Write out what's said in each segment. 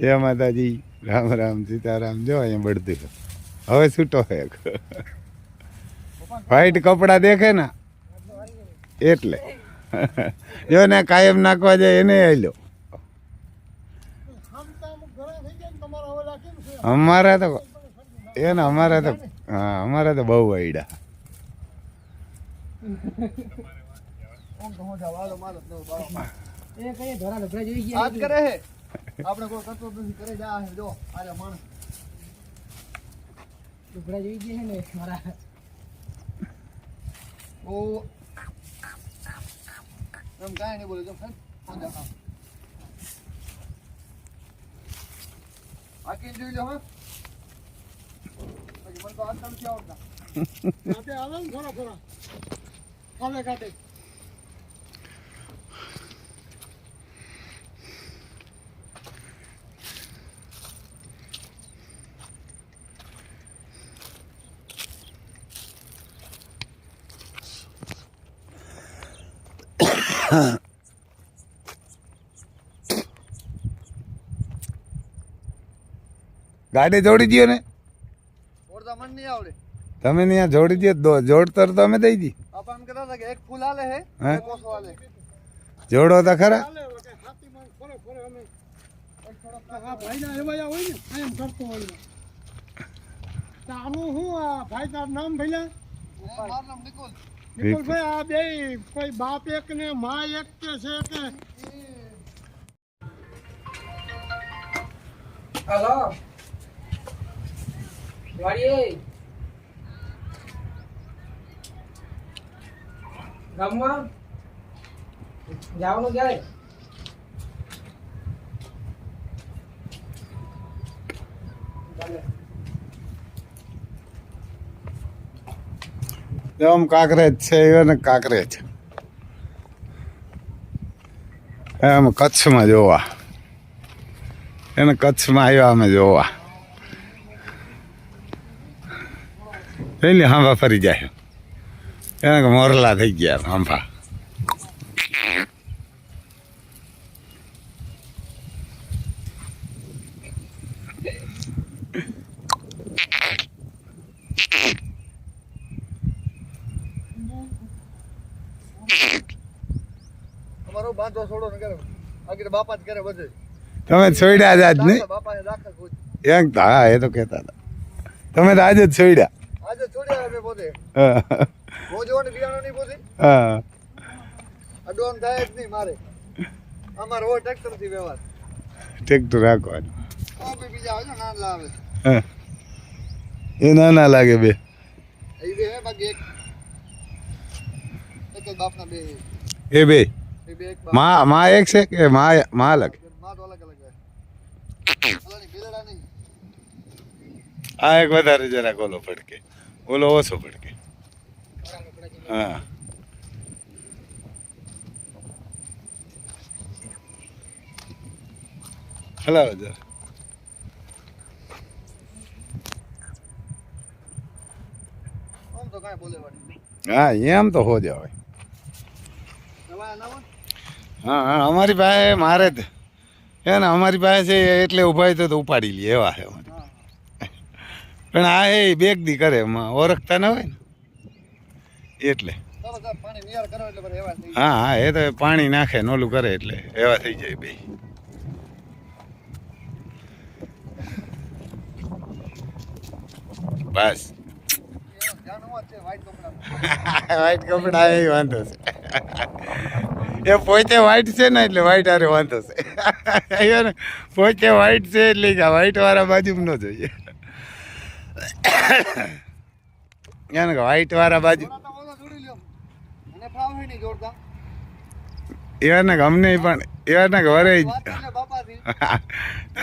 જય માતાજી, રામ રામ, સીતારામ, જો અહીંયા બળતું હવે છૂટો હે વ્હાઈટ કપડા દેખે ને? એટલે. જો ને કાયમ નાખવા જાય એને આવ્યો અમારા તો, એ ને અમારા તો, હા, અમારા તો બહુ આઈડા એ કરે હે. આપણે કોઈ કરતો નથી. કરે જા જો આરે માણસ. ટુકડા જોઈ ગયા છે ને મારા. ઓ. એમ કાંઈ નહીં બોલે જો આકી જોઈ લો હા. મને તો આજકાલ નથી આવડતા. આવે ને થોડા થોડા કાલે કાંટે ગાડી જોડી દો ને ઓળતા મન નહીં આવડે તમે ને અહીંયા જોડી દો જોડતર તો અમે દઈ દી આપણે એમ કહેતા હતા કે એક ફૂલ હાલે હે હે? એક ઓછો હાલે જોડો તો ખરા ચાલે વખતે હાથીમાં ફરે ફરે અમે આ ભાઈના એવાયા હોય ને એમ કરતો હોય ને. તો આનું શું આ ભાઈ તાર નામ ભઈલા નામ આ બે કોઈ બાપ એક ને મા એક કે છે કે? હલો વાડીએ ગામમાં? જવાનું ક્યારે આમ કાંકરેજ છે એને કાંકરેજ એમ કચ્છમાં જોવા. એને કચ્છમાં આવ્યા અમે જોવા. લે હાંભા ફરી જાય. એને મોરલા થઈ ગયા હાંભા. બાંધો છોડો ને કરે આગળ બાપા જ કરે બધે તમે છોડ્યા જ આજ નહીં? બાપાને રાખે એમ તો હા એ તો કહેતા હતા. તમે તો આજે જ છોડ્યા. આજે છોડ્યા અમે પોતે. હા. રોજ ને બિયાણો નહીં પોતે? હા. અડોન થાય જ નહીં મારે. અમારે હોય ટ્રેક્ટરથી વ્યવહાર. ટ્રેક્ટર રાખવાનું. બી બીજા આવે ના લાવે હા. એ નાના લાગે બે. એ બે હે બાકી એક. એક બાપના બે. હે. એ બે. માં માં એક છે કે માં માં અલગ? આ એક વધારે જરાક ઓલો ફડકે ઓલો ઓછો ફડકે હા. હલાવો જરા. હા, એમ તો હો નવા નવા હા હા અમારી પાસે મારે જ. છે ને અમારી પાસે છે એટલે ઊભા હોય તો ઉપાડી લે એવા છે. પણ આ એ બેગદી કરે એમાં ઓળખતા ન હોય ને. એટલે. હા હા એ તો પાણી નાખે નોલું કરે એટલે એવા થઈ જાય બે બસ. વ્હાઈટ કપડા એ વાંધો છે. એ પોતે વ્હાઈટ છે ને એટલે વ્હાઈટ હારે વાંધો છે. પોતે વ્હાઈટ છે એટલે કે વ્હાઈટ વાળા બાજુ ન જોઈએ. કે વ્હાઈટ બાજુ એવાને કે અમને પણ એવાને કે વરે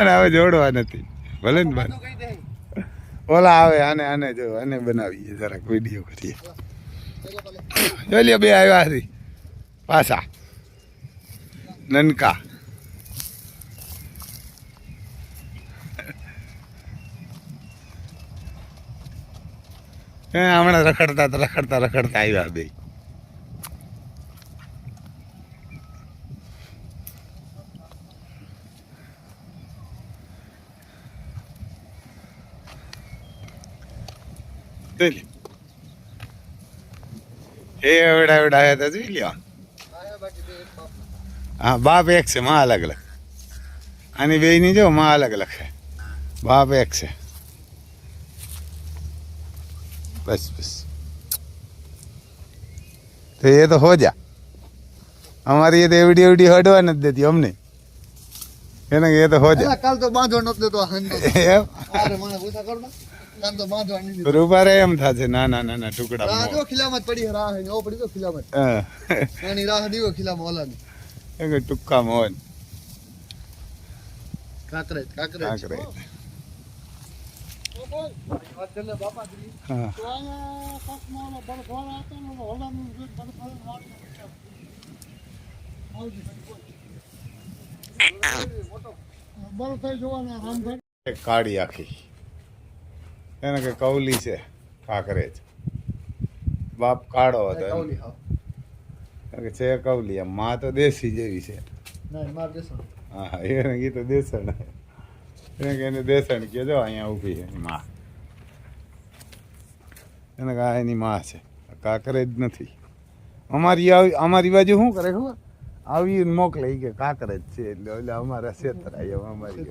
હવે જોડવા નથી. ભલે ને ઓલા આવે, આને આને જો, આને બનાવીએ જરાક વીડિયો કરીએ. ચલો ભલે બે આવ્યા હતી પાછા. નનકા eh, હમણાં રખડતા રખડતા રખડતા આવ્યા બે. એ એવડા એવડા આવ્યા હતા જોઈ લ્યો. હા બાપ એક છે માં અલગ અલગ. આની બે ની જો માં અલગ અલગ છે. બાપ એક છે. બસ બસ. તો એ તો હો જા. અમારી એ તો એવડી એવડી હડવા નથી દેતી અમને. એને એ તો હો જા. કાલ તો બાંધવા નતો દેતો એમ? અરે મને પૂછા કર. રૂપારે એમ થશે ના ના ના ના ટુકડા રાહ જો ખીલામાં પડી રાહ છે. ઓ પડી તો ખિલામત હા. રાહ દીવો ખીલામાં ઓલાની. એ કે ટૂંકા મોહન કાંકરેજ, કાંકરેજ. કાંકરે વાત કરી લે બાપાજી. હા તો અહીંયા કોકમાં ઓલો બળફાળ હતો ને ઓલો હોલાનું જે બળફાળ વાળું હતું. આવજી ભાઈ, બોલ. બળફાળ જોવાના રામભાઈ એક કાળી આખી એને કે કૌલી છે કાંકરેજ બાપ કાળો હતો. કાવલી, કે છે કૌલી એમ માં તો દેશી જેવી છે. હા એને કીધું દેસણ. એને દેસણ કહેજો અહીંયા ઊભી છે એની માં. એને કે એની માં છે. કાકરે જ નથી. અમારી અમારી બાજુ શું કરે ખબર? આવી મોકલે ઈ કે કાંકરેજ છે એટલે એટલે અમારા છેતરાય એમ અમારી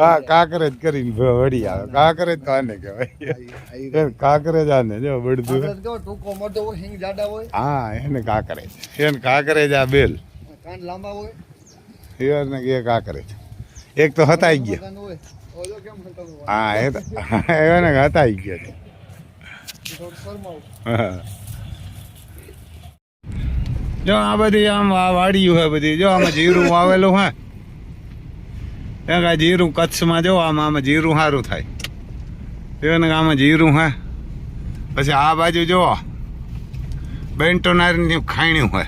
હા કાંકરેજ કરીને વળી આવે. કાંકરેજ તો આને કહેવાય. એને કાંકરેજ આને જો બળદું ટૂંકો મોટો હોય, હિંગ જાડા હોય, હા એને કાંકરેજ. એને કાંકરેજ આ બેલ. કાન લાંબા હોય, એને કે કાંકરેજ. એક તો હતાઈ ગયા? હા એ તો એને હતાઈ ગયા. હા. જો આ બધી આમ વાડિયું હે બધી જો આમાં જીરું વાવેલું હે. એક આ જીરું કચ્છમાં જો આમાં આમાં જીરું સારું થાય. એને ને આમાં જીરું હે. પછી આ બાજુ જો બેન્ટો નારીની ખાણ્યું હોય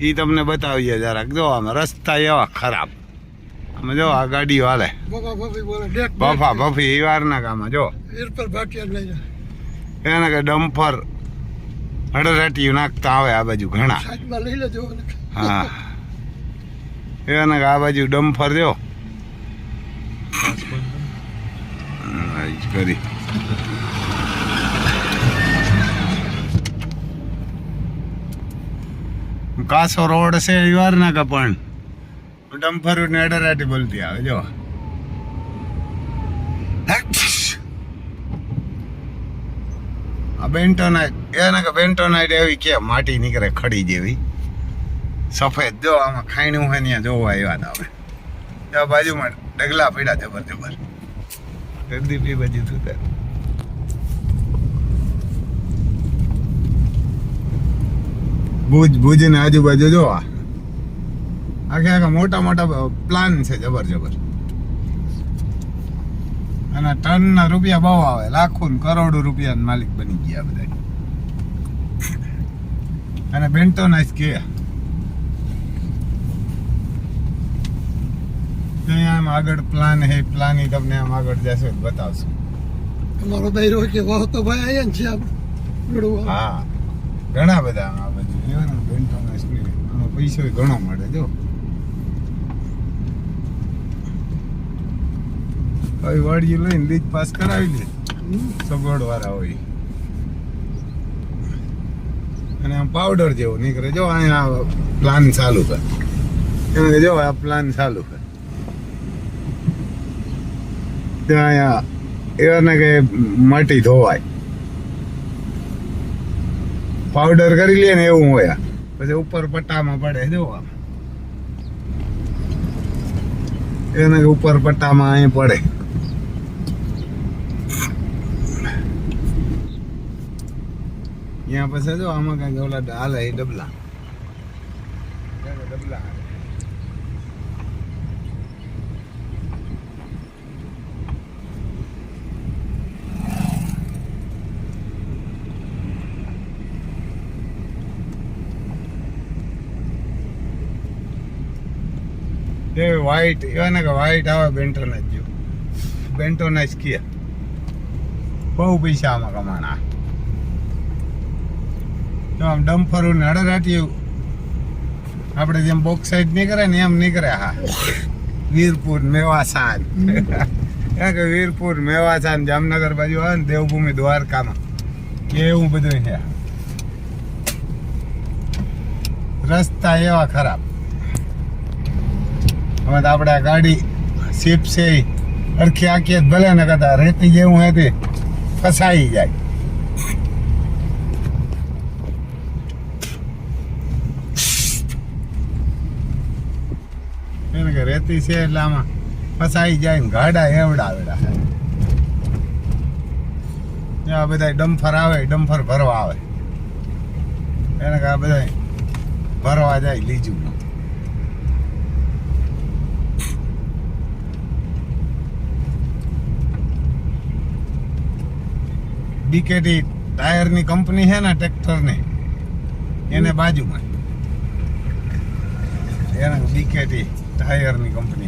એ તમને બતાવીએ જરાક. જો આમાં રસ્તા એવા ખરાબ. આમાં જો આ ગાડીઓ હાલે. બફા બફી એ વારના કામાં જો. એને કે ડમ્ફર હડરાટીયું નાખતા આવે આ બાજુ ઘણા. હા. એને આ બાજુ ડમ્ફર જ. કરી. કાસો રોડ છે એ વાર ના કે પણ? ડમ્ફર ને અડરાટી બોલતી આવે જો. આ બેન્ટોનાઇટ, એને કે બેન્ટોનાઇટ એવી કે માટી નીકળે ખડી જેવી. સફેદ, જો આમાં ખાણ્યું હોય ને જોવા આવ્યા હતા અમે. ત્યાં બાજુમાં ડગલા પીડા જબર જબર પી બાજુ તું તાર ભુજ ભુજ ને આજુબાજુ જોવા. આખે આખા મોટા મોટા પ્લાન છે જબર જબર અને ટન ના રૂપિયા બહુ આવે. લાખો ને કરોડો રૂપિયા માલિક બની ગયા બધા. અને બેન્ટો નાઈસ કે આમ આગળ પ્લાન હે? પ્લાન તમને આમ આગળ જશો બતાવશો બતાવશું. અમારો બૈરો કે વાહ તો ભાઈ આયા છે ગળું હા. ઘણા બધા આ બાજુ બેન્ટો નાઈસ પૈસો ઘણો મળે જો. હવે વાડીયું લઈને લીજ પાસ કરાવી લે. સગવડ વાળા હોય. અને આમ પાવડર જેવો નીકળે. જો અહીંયા પ્લાન ચાલુ કર. એને જો આ પ્લાન ચાલુ કર. અહીંયા એવાને કે માટી ધોવાય. પાવડર કરી લે ને એવું હોય. પછી ઉપર પટ્ટામાં પડે, જો એને ઉપર પટ્ટામાં અહીં પડે. ત્યાં પછી જો આમાં કઈ ઓલા હાલે એ ડબલા ડબલા. એ વ્હાઈટ એને કે વ્હાઈટ આવે બેન્ટોના જ જો બેન્ટોના જ કિયા બહુ પૈસા આમાં કમાણા આમ ડમ્ફરું ને અડરાટીયું આપણે જેમ બોક્સ સાઈડ નીકળે ને એમ નીકળે હા. વીરપુર મેવાસાન. કારણ કે વીરપુર મેવાસાન જામનગર બાજુ હોય ને દેવભૂમિ દ્વારકામાં. એવું બધું છે. રસ્તા એવા ખરાબ. હવે તો આપણે ગાડી સીપ છે અડખી આખી ભલે ને કદા રેતી જેવું હતી, ફસાઈ જાય. કે રેતી છે એટલે આમાં ફસાઈ જાય ને ગાડા એવડા એવડા છે આ બધા ડમ્ફર આવે, ડમ્ફર ભરવા આવે. એને આ બધા ભરવા જાય લીજું. બીકેટી ટાયરની કંપની છે ને ટ્રેક્ટરની, એને બાજુમાં. એને બીકેટી ટાયરની કંપની છે